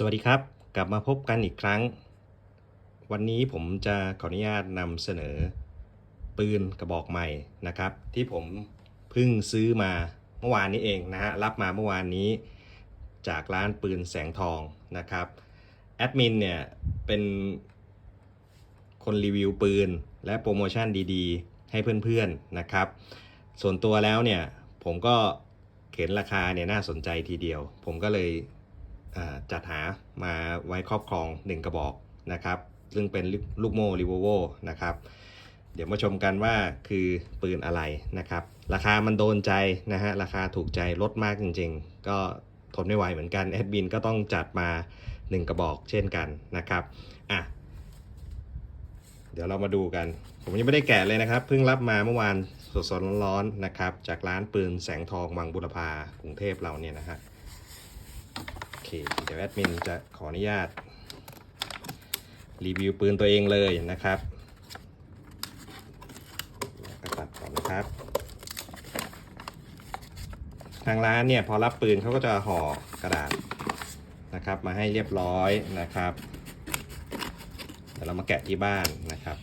สวัสดีครับ กลับมาพบกันอีกครั้ง วันนี้ผมจะขออนุญาตนำเสนอ ปืนกระบอกใหม่นะครับ ที่ผมเพิ่งซื้อมาเมื่อวานนี้เองนะฮะรับมาเมื่อวานนี้จากร้านปืนแสงทองนะครับแอดมินเนี่ยเป็นคนรีวิวปืนและโปรโมชั่นดีๆ ให้เพื่อนๆนะครับ ส่วนตัวแล้วเนี่ยผมก็เห็นราคาเนี่ยน่าสนใจทีเดียว ผมก็เลย จัดหามาไว้ครอบครอง 1 กระบอกนะครับ ซึ่งเป็นลูกโม่รีโวโวนะครับ เดี๋ยวมาชมกันว่าคือปืนอะไรนะครับ ราคามันโดนใจนะฮะ ราคาถูกใจลดมากจริง ๆ ก็ทนไม่ไหวเหมือนกันแอดมินก็ต้องจัดมา 1 กระบอกเช่นกันนะครับอะเดี๋ยวเรามาดูกัน ผมยังไม่ได้แกะเลยนะครับ เพิ่งรับมาเมื่อวานสดๆร้อนๆนะครับ จากร้านปืนแสงทองวังบุรพากรุงเทพเราเนี่ยนะฮะ เคเดี๋ยวแอดมินจะขออนุญาต รีวิวปืนตัวเองเลยนะครับแล้วก็ตัดก่อนนะครับ ทางร้านเนี่ยพอรับปืนเขาก็จะห่อกระดาษนะครับ มาให้เรียบร้อยนะครับเดี๋ยวเรามาแกะที่บ้านนะครับ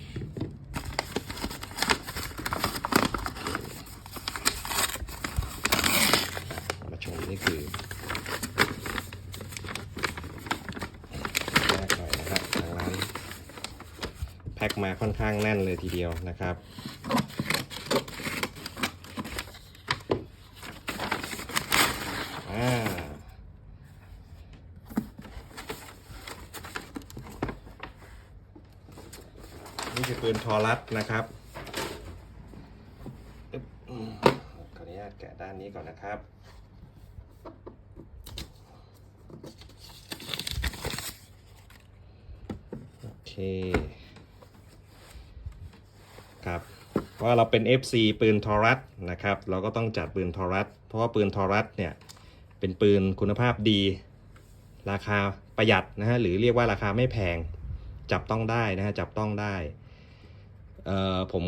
มาชมนี่คือ แรกหน่อยนะครับทางร้านแพ็ค มาค่อนข้างแน่นเลยทีเดียวนะครับอ่านี่คือปืนทอรัสนะครับขออนุญาตแกะด้านนี้ก่อนนะครับโอเค ครับ เพราะ ว่าเราเป็น FC ปืนทอรัสนะครับ เราก็ต้องจัดปืนทอรัส เพราะว่าปืนทอรัสเนี่ยเป็นปืนคุณภาพดี ราคาประหยัดนะฮะหรือเรียกว่าราคาไม่แพงจับต้องได้นะฮะจับต้องได้เอ่อผม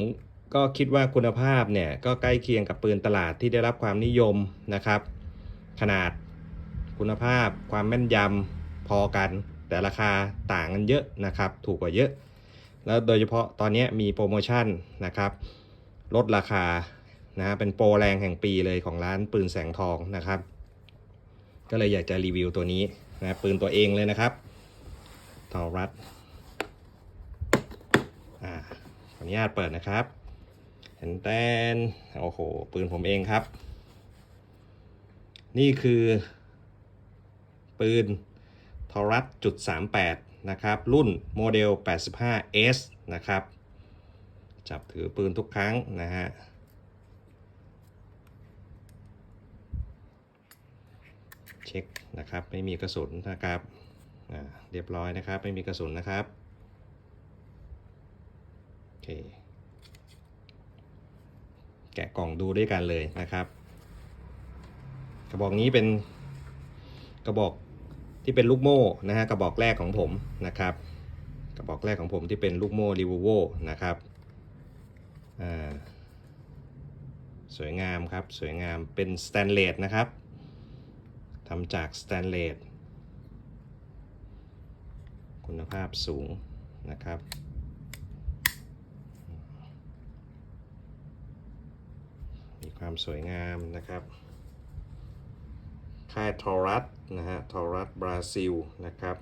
ก็คิดว่าคุณภาพเนี่ยก็ใกล้เคียงกับปืนตลาดที่ได้รับความนิยมนะครับ ขนาดคุณภาพความแม่นยำพอกัน แต่ราคาต่างกันเยอะนะครับ ถูกกว่าเยอะ แล้วโดยเฉพาะตอนนี้มีโปรโมชั่นนะครับ ลดราคานะเป็นโปรแรงแห่งปีเลยของร้านปืนแสงทองนะครับ ก็เลยอยากจะรีวิวตัวนี้นะปืนตัวเองเลยนะครับทอรัสอ่าขออนุญาตเปิดนะครับ เห็นแตนโอ้โห ปืนผมเองครับ นี่คือ ปืนทอรัสจุด38นะครับ รุ่นโมเดล 85S นะครับ จับถือปืนทุกครั้งนะฮะเช็คนะครับไม่มีกระสุนนะครับเรียบร้อยนะครับไม่มีกระสุนนะครับโอเคแกะกล่องดูด้วยกันเลยนะครับ กระบอกนี้เป็นกระบอกที่เป็นลูกโม่นะฮะกระบอกแรกของผมนะครับ กระบอกแรกของผมที่เป็นลูกโม่รีวโวนะครับ สวยงามครับ สวยงามเป็นสแตนเลสนะครับทำจากสแตนเลสคุณภาพสูงนะครับ มีความสวยงามนะครับ ค่ายทอรัสนะฮะทอรัสบราซิลนะครับ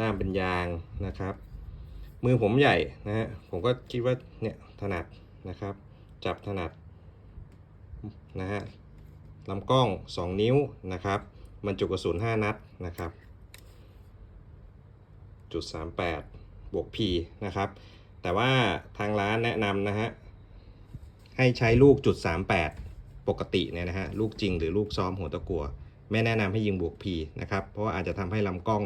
ด้ามเป็นยางนะครับ มือผมใหญ่นะฮะผมก็คิดว่าเนี่ยถนัดนะครับ จับถนัดนะฮะลำกล้อง 2 นิ้วนะครับบรรจุกระสุน 5 นัดนะครับจุด38บวก P นะครับ แต่ว่าทางร้านแนะนำนะฮะให้ใช้ลูกจุด38 ปกติเนี่ยนะฮะลูกจริงหรือลูกซ้อมหัวตะกัว ไม่แนะนำให้ยิงบวก P นะครับ เพราะว่าอาจจะทำให้ลำกล้อง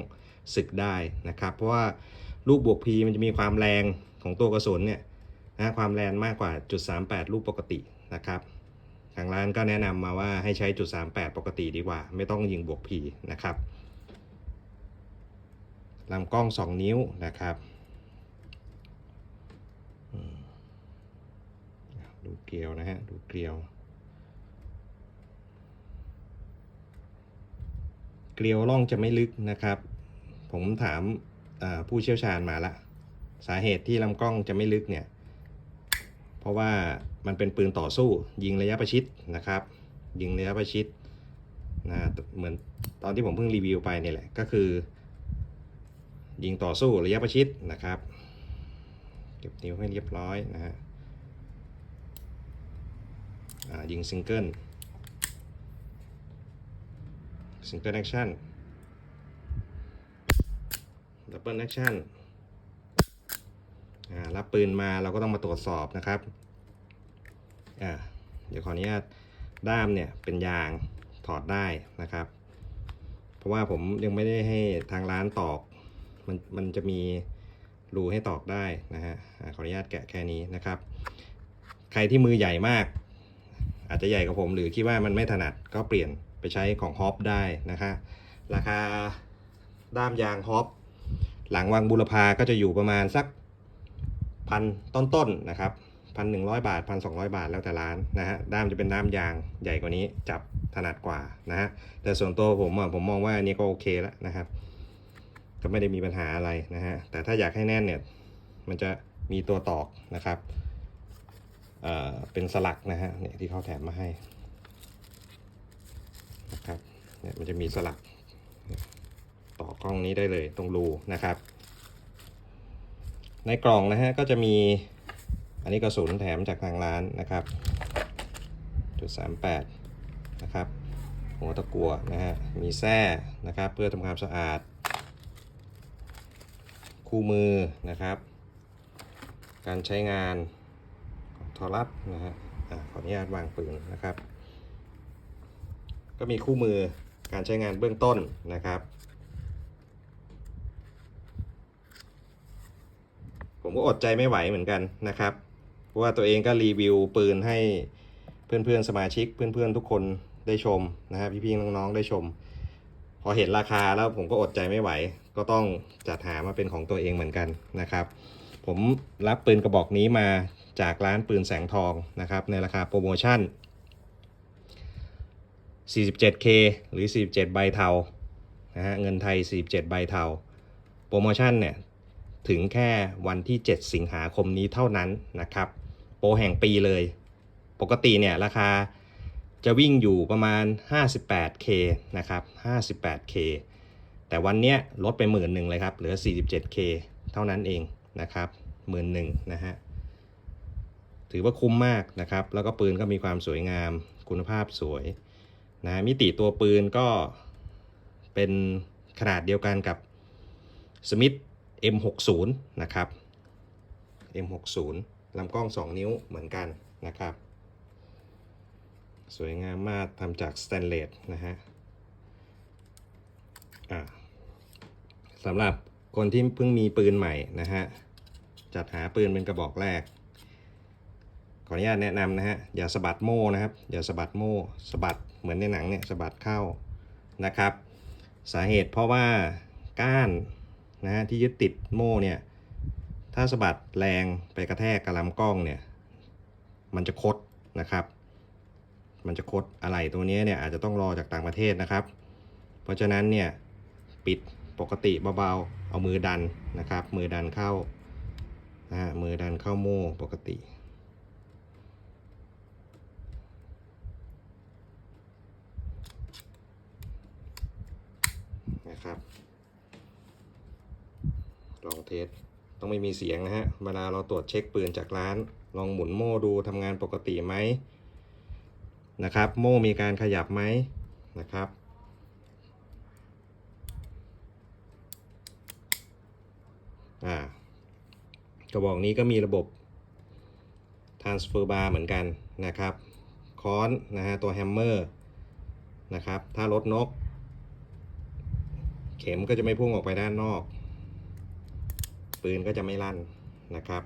ศึกได้นะครับ เพราะว่าลูกบวกพีมันจะมีความแรงของตัวกระสุนเนี่ยนะความแรงมากกว่าจุด38 ลูกปกตินะครับทางร้านก็แนะนำมาว่าให้ใช้จุด38 ปกติดีกว่า ไม่ต้องยิงบวกพีนะครับลำกล้อง 2 นิ้วนะครับดูเกลียวนะฮะ ดูเกลียว เกลียวร่องจะไม่ลึกนะครับ ผมถามผู้เชี่ยวชาญมาละ สาเหตุที่ลำกล้องจะไม่ลึกเนี่ย เพราะว่ามันเป็นปืนต่อสู้ ยิงระยะประชิดนะครับ ยิงระยะประชิดนะเหมือนตอนที่ผมเพิ่งรีวิวไปเนี่ยแหละก็คือ ยิงต่อสู้ระยะประชิดนะครับ เก็บนิ้วให้เรียบร้อยนะฮะยิงซิงเกิลซิงเกิลแอคชั่น ดับเบิลแอคชั่นรับปืนมาเราก็ต้องมาตรวจสอบนะครับเดี๋ยวขออนุญาตด้ามเนี่ยเป็นยางถอดได้นะครับ เพราะว่าผมยังไม่ได้ให้ทางร้านตอกมันมันจะมีรูให้ตอกได้นะฮะขออนุญาตแกะแค่นี้นะครับ ใครที่มือใหญ่มาก อาจจะใหญ่กว่าผมหรือคิดว่ามันไม่ถนัดก็เปลี่ยนไปใช้ของฮอปได้นะคะ ราคาด้ามยางฮอป หลังวังบุรพาก็จะอยู่ประมาณสักพันต้นๆนนะครับพันหนึ่งร้อยบาทพันสองร้อยบาทแล้วแต่ร้านนะฮะด้ามจะเป็นด้ามยางใหญ่กว่านี้จับถนัดกว่านะฮะแต่ส่วนตัวผมผมมองว่าอันนี้ก็โอเคแล้วนะครับ ก็ไม่ได้มีปัญหาอะไรนะฮะแต่ถ้าอยากให้แน่นเนี่ยมันจะมีตัวตอกนะครับเอ่อเป็นสลักนะฮะเนี่ยที่เขาแถมมาให้นะครับเนี่ยมันจะมีสลัก ต่อกล้องนี้ได้เลยตรงรูนะครับ ในกล่องนะฮะก็จะมีอันนี้กระสุนแถมจากทางร้านนะครับจุดสามแปดนะครับหัวตะกัวนะฮะมีแส้นะครับ เพื่อทำความสะอาด คู่มือนะครับ การใช้งานของทอรัสนะฮะอะขออนุญาตวางปืนนะครับ ก็มีคู่มือการใช้งานเบื้องต้นนะครับ ผม ก็อดใจไม่ไหวเหมือนกันนะครับ เพราะว่าตัวเองก็รีวิวปืนให้เพื่อนๆสมาชิกเพื่อนๆทุกคนได้ชมนะฮะพี่ๆน้องๆได้ชม พอเห็นราคาแล้วผมก็อดใจไม่ไหว ก็ต้องจัดหามาเป็นของตัวเองเหมือนกันนะครับ ผมรับปืนกระบอกนี้มาจากร้านปืนแสงทองนะครับ ในราคาโปรโมชั่น 47K หรือ 47 ใบเทานะฮะเงินไทย 47 ใบเทา โปรโมชั่นเนี่ย ถึงแค่วันที่ 7 สิงหาคมนี้เท่านั้นนะครับ โปรแห่งปีเลย ปกติเนี่ยราคาจะวิ่งอยู่ประมาณ 58K นะครับ 58K แต่วันเนี้ยลดไปหมื่นหนึ่งเลยครับ เหลือ 47K เท่านั้นเองนะครับหมื่นหนึ่งนะฮะ ถือว่าคุ้มมากนะครับ แล้วก็ปืนก็มีความสวยงาม คุณภาพสวยนะมิติตัวปืนก็เป็นขนาดเดียวกันกับ Smith M60 นะครับ M60 ลำกล้อง 2 นิ้วเหมือนกันนะครับ สวยงามมากทำจากสแตนเลสนะฮะสำหรับคนที่เพิ่งมีปืนใหม่นะฮะ จัดหาปืนเป็นกระบอกแรก ขออนุญาตแนะนำนะฮะ อย่าสะบัดโม่นะครับ อย่าสะบัดโม่สะบัดเหมือนในหนังเนี่ยสะบัดเข้านะครับ สาเหตุเพราะว่าก้าน นะฮะที่ยึดติดโม่เนี่ย ถ้าสะบัดแรงไปกระแทกกระลำกล้องเนี่ย มันจะคดนะครับ มันจะคดอะไรตัวนี้เนี่ยอาจจะต้องรอจากต่างประเทศนะครับ เพราะฉะนั้นเนี่ยปิดปกติเบาๆ เอามือดันนะครับ มือดันเข้านะฮะมือดันเข้าโม่ปกตินะครับ ลองเทสต้องไม่มีเสียงนะฮะ เวลาเราตรวจเช็คปืนจากร้าน ลองหมุนโม่ดูทำงานปกติไหมนะครับ โม่มีการขยับไหมนะครับ อ่ากระบอกนี้ก็มีระบบ transfer bar เหมือนกันนะครับค้อนนะฮะตัวแฮมเมอร์นะครับ ถ้ารถนก เข็มก็จะไม่พุ่งออกไปด้านนอก ปืนก็จะไม่ลั่นนะครับ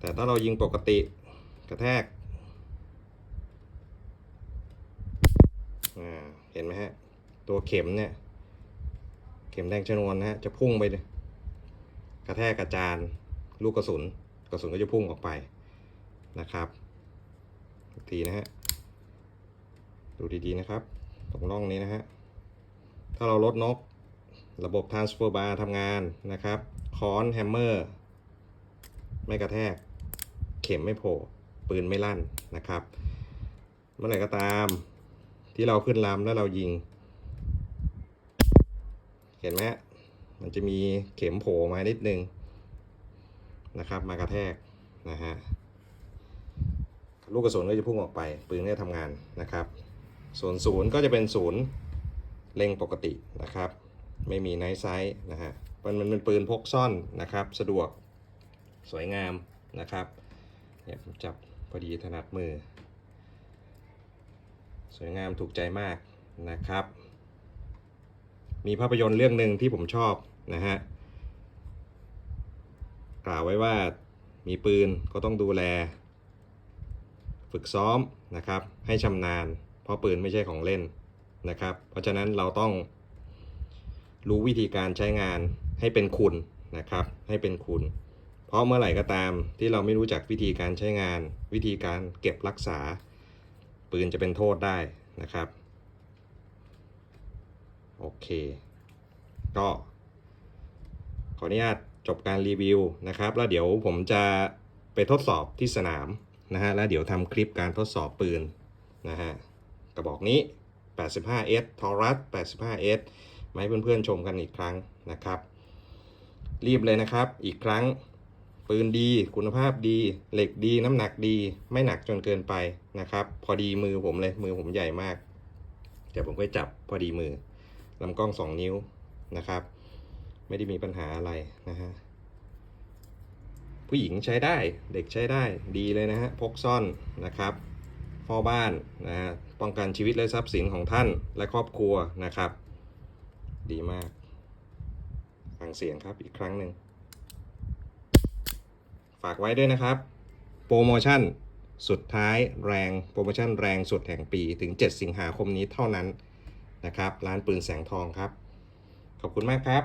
แต่ถ้าเรายิงปกติกระแทกเห็นไหมฮะ ตัวเข็มเนี่ย เข็มแดงชนวนนะฮะ จะพุ่งไปเลยกระแทกกระจานลูกกระสุน กระสุนก็จะพุ่งออกไปนะครับทีนะฮะ ดูดีๆนะครับ ตรงร่องนี้นะฮะ ถ้าเราลดนก ระบบ transfer bar ทำงานนะครับ ค้อนแฮมเมอร์ ไม่กระแทก เข็มไม่โผล่ปืนไม่ลั่นนะครับ เมื่อไหร่ก็ตามที่เราขึ้นลำแล้วเรายิง เห็นไหมมันจะมีเข็มโผล่มานิดนึงนะครับ มากระแทกนะฮะลูกกระสุนก็จะพุ่งออกไปปืนก็จะทำงานนะครับ ส่วนศูนย์ก็จะเป็นศูนย์เล็งปกตินะครับ ไม่มีไนท์ไซส์นะฮะมันมันเป็นปืนพกซ่อนนะครับ สะดวกสวยงามนะครับเนี่ยผมจับพอดีถนัดมือ สวยงามถูกใจมากนะครับ มีภาพยนตร์เรื่องหนึ่งที่ผมชอบนะฮะกล่าวไว้ว่ามีปืนก็ต้องดูแล ฝึกซ้อมนะครับ ให้ชำนาญ เพราะปืนไม่ใช่ของเล่นนะครับ เพราะฉะนั้นเราต้อง รู้วิธีการใช้งานให้เป็นคุณนะครับ ให้เป็นคุณ เพราะเมื่อไหร่ก็ตามที่เราไม่รู้จักวิธีการใช้งาน วิธีการเก็บรักษา ปืนจะเป็นโทษได้นะครับ โอเค ก็ ขออนุญาตจบการรีวิวนะครับ แล้วเดี๋ยวผมจะไปทดสอบที่สนามนะฮะแล้วเดี๋ยวทำคลิปการทดสอบปืนนะฮะกระบอกนี้ 85S Taurus 85S มาให้เพื่อนๆชมกันอีกครั้งนะครับ รีบเลยนะครับ อีกครั้ง ปืนดี คุณภาพดี เหล็กดี น้ำหนักดี ไม่หนักจนเกินไปนะครับ พอดีมือผมเลย มือผมใหญ่มากเดี๋ยวผมก็จับพอดีมือลำกล้อง 2 นิ้วนะครับ ไม่ได้มีปัญหาอะไรนะฮะผู้หญิงใช้ได้เด็กใช้ได้ดีเลยนะฮะพกซ่อนนะครับพ่อบ้านนะฮะป้องกันชีวิตและทรัพย์สินของท่านและครอบครัวนะครับ ดีมากฟังเสียงครับอีกครั้งหนึ่ง ฝากไว้ด้วยนะครับ โปรโมชั่นสุดท้ายแรงโปรโมชั่นแรงสุดแห่งปีถึง 7 สิงหาคมนี้เท่านั้นนะครับ ร้านปืนแสงทองครับ ขอบคุณมากครับ